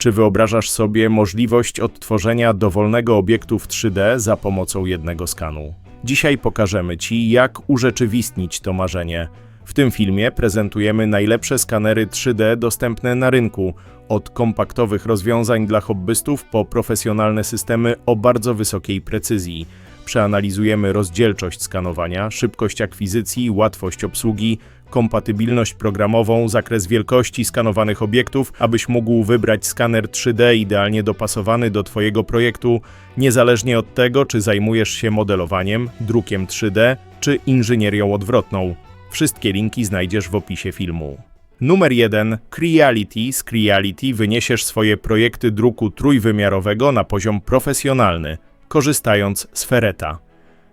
Czy wyobrażasz sobie możliwość odtworzenia dowolnego obiektu w 3D za pomocą jednego skanu? Dzisiaj pokażemy Ci, jak urzeczywistnić to marzenie. W tym filmie prezentujemy najlepsze skanery 3D dostępne na rynku, od kompaktowych rozwiązań dla hobbystów po profesjonalne systemy o bardzo wysokiej precyzji. Przeanalizujemy rozdzielczość skanowania, szybkość akwizycji, łatwość obsługi, kompatybilność programową, zakres wielkości skanowanych obiektów, abyś mógł wybrać skaner 3D idealnie dopasowany do Twojego projektu, niezależnie od tego, czy zajmujesz się modelowaniem, drukiem 3D czy inżynierią odwrotną. Wszystkie linki znajdziesz w opisie filmu. Numer 1. Creality. Z Creality wyniesiesz swoje projekty druku trójwymiarowego na poziom profesjonalny, korzystając z Ferreta.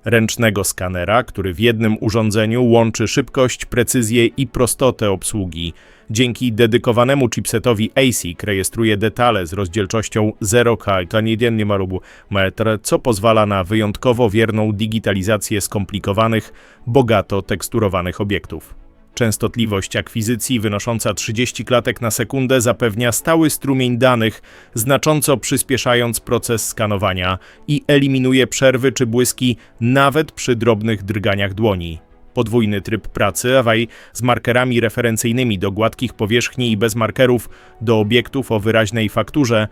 Ręcznego skanera, który w jednym urządzeniu łączy szybkość, precyzję i prostotę obsługi. Dzięki dedykowanemu chipsetowi ASIC rejestruje detale z rozdzielczością 0K, to nie ma rubu metr, co pozwala na wyjątkowo wierną digitalizację skomplikowanych, bogato teksturowanych obiektów. Częstotliwość akwizycji wynosząca 30 klatek na sekundę zapewnia stały strumień danych, znacząco przyspieszając proces skanowania i eliminuje przerwy czy błyski nawet przy drobnych drganiach dłoni. Podwójny tryb pracy Awaj z markerami referencyjnymi do gładkich powierzchni i bez markerów do obiektów o wyraźnej fakturze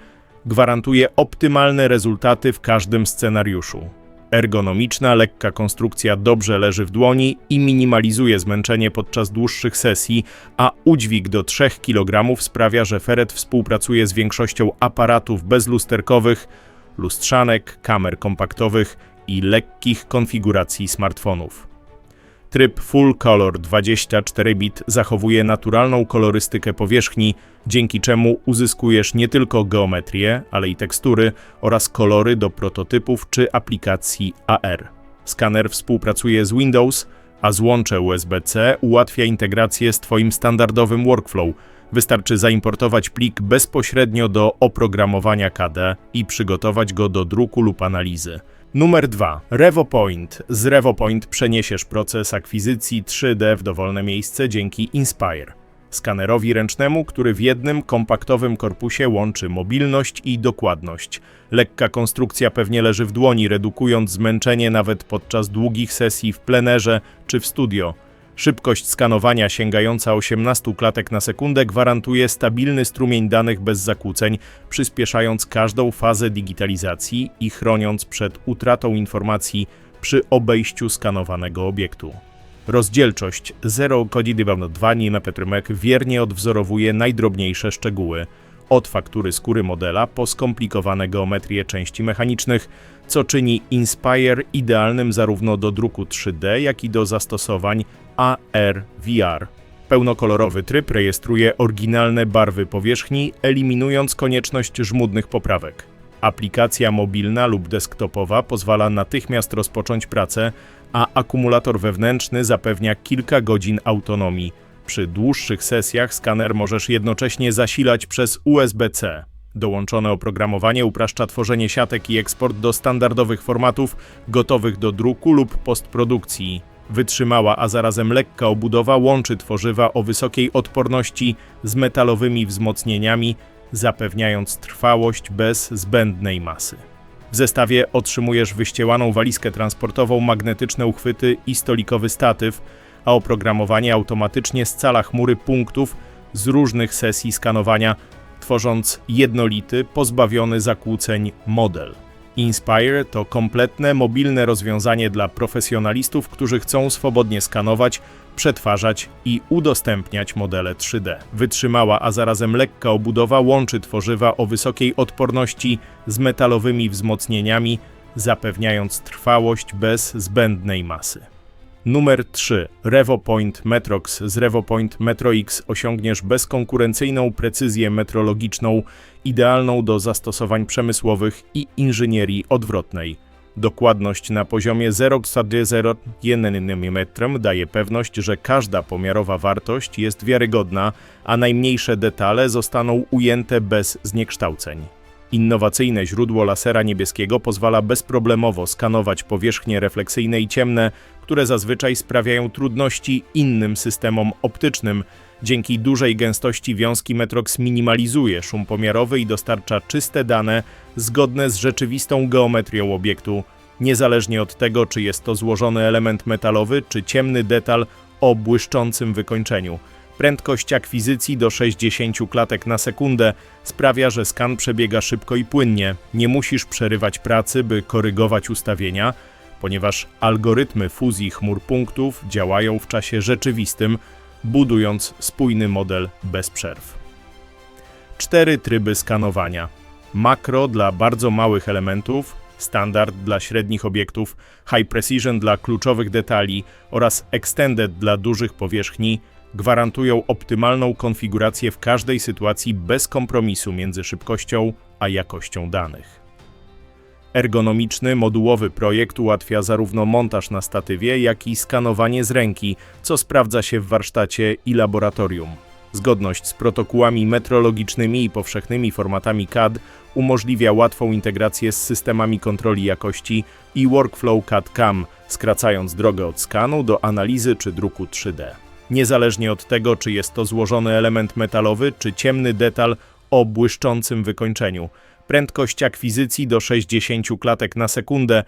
gwarantuje optymalne rezultaty w każdym scenariuszu. Ergonomiczna, lekka konstrukcja dobrze leży w dłoni i minimalizuje zmęczenie podczas dłuższych sesji, a udźwig do 3 kg sprawia, że Feret współpracuje z większością aparatów bezlusterkowych, lustrzanek, kamer kompaktowych i lekkich konfiguracji smartfonów. Tryb Full Color 24-bit zachowuje naturalną kolorystykę powierzchni, dzięki czemu uzyskujesz nie tylko geometrię, ale i tekstury oraz kolory do prototypów czy aplikacji AR. Skaner współpracuje z Windows, a złącze USB-C ułatwia integrację z Twoim standardowym workflow. Wystarczy zaimportować plik bezpośrednio do oprogramowania KD i przygotować go do druku lub analizy. Numer 2. RevoPoint. Z RevoPoint przeniesiesz proces akwizycji 3D w dowolne miejsce dzięki Inspire. Skanerowi ręcznemu, który w jednym kompaktowym korpusie łączy mobilność i dokładność. Lekka konstrukcja pewnie leży w dłoni, redukując zmęczenie nawet podczas długich sesji w plenerze czy w studio. Szybkość skanowania sięgająca 18 klatek na sekundę gwarantuje stabilny strumień danych bez zakłóceń, przyspieszając każdą fazę digitalizacji i chroniąc przed utratą informacji przy obejściu skanowanego obiektu. Rozdzielczość 0,2 mm wiernie odwzorowuje najdrobniejsze szczegóły, od faktury skóry modela po skomplikowane geometrie części mechanicznych, co czyni Inspire idealnym zarówno do druku 3D, jak i do zastosowań AR VR. Pełnokolorowy tryb rejestruje oryginalne barwy powierzchni, eliminując konieczność żmudnych poprawek. Aplikacja mobilna lub desktopowa pozwala natychmiast rozpocząć pracę, a akumulator wewnętrzny zapewnia kilka godzin autonomii. Przy dłuższych sesjach skaner możesz jednocześnie zasilać przez USB-C. Dołączone oprogramowanie upraszcza tworzenie siatek i eksport do standardowych formatów gotowych do druku lub postprodukcji. Wytrzymała, a zarazem lekka obudowa łączy tworzywa o wysokiej odporności z metalowymi wzmocnieniami, zapewniając trwałość bez zbędnej masy. W zestawie otrzymujesz wyściełaną walizkę transportową, magnetyczne uchwyty i stolikowy statyw, a oprogramowanie automatycznie scala chmury punktów z różnych sesji skanowania, tworząc jednolity, pozbawiony zakłóceń model. Inspire to kompletne, mobilne rozwiązanie dla profesjonalistów, którzy chcą swobodnie skanować, przetwarzać i udostępniać modele 3D. Wytrzymała, a zarazem lekka obudowa łączy tworzywa o wysokiej odporności z metalowymi wzmocnieniami, zapewniając trwałość bez zbędnej masy. Numer 3. RevoPoint Metrox. Z RevoPoint Metro X osiągniesz bezkonkurencyjną precyzję metrologiczną, idealną do zastosowań przemysłowych i inżynierii odwrotnej. Dokładność na poziomie 0,01 mm daje pewność, że każda pomiarowa wartość jest wiarygodna, a najmniejsze detale zostaną ujęte bez zniekształceń. Innowacyjne źródło lasera niebieskiego pozwala bezproblemowo skanować powierzchnie refleksyjne i ciemne, które zazwyczaj sprawiają trudności innym systemom optycznym, Dzięki dużej gęstości wiązki Metrox minimalizuje szum pomiarowy i dostarcza czyste dane zgodne z rzeczywistą geometrią obiektu, niezależnie od tego, czy jest to złożony element metalowy, czy ciemny detal o błyszczącym wykończeniu. Prędkość akwizycji do 60 klatek na sekundę sprawia, że skan przebiega szybko i płynnie. Nie musisz przerywać pracy, by korygować ustawienia, ponieważ algorytmy fuzji chmur punktów działają w czasie rzeczywistym, budując spójny model bez przerw. Cztery tryby skanowania. Makro dla bardzo małych elementów, standard dla średnich obiektów, high precision dla kluczowych detali oraz extended dla dużych powierzchni gwarantują optymalną konfigurację w każdej sytuacji bez kompromisu między szybkością a jakością danych. Ergonomiczny, modułowy projekt ułatwia zarówno montaż na statywie, jak i skanowanie z ręki, co sprawdza się w warsztacie i laboratorium. Zgodność z protokołami metrologicznymi i powszechnymi formatami CAD umożliwia łatwą integrację z systemami kontroli jakości i workflow CAD-CAM, skracając drogę od skanu do analizy czy druku 3D. Niezależnie od tego, czy jest to złożony element metalowy, czy ciemny detal o błyszczącym wykończeniu, prędkość akwizycji do 60 klatek na sekundę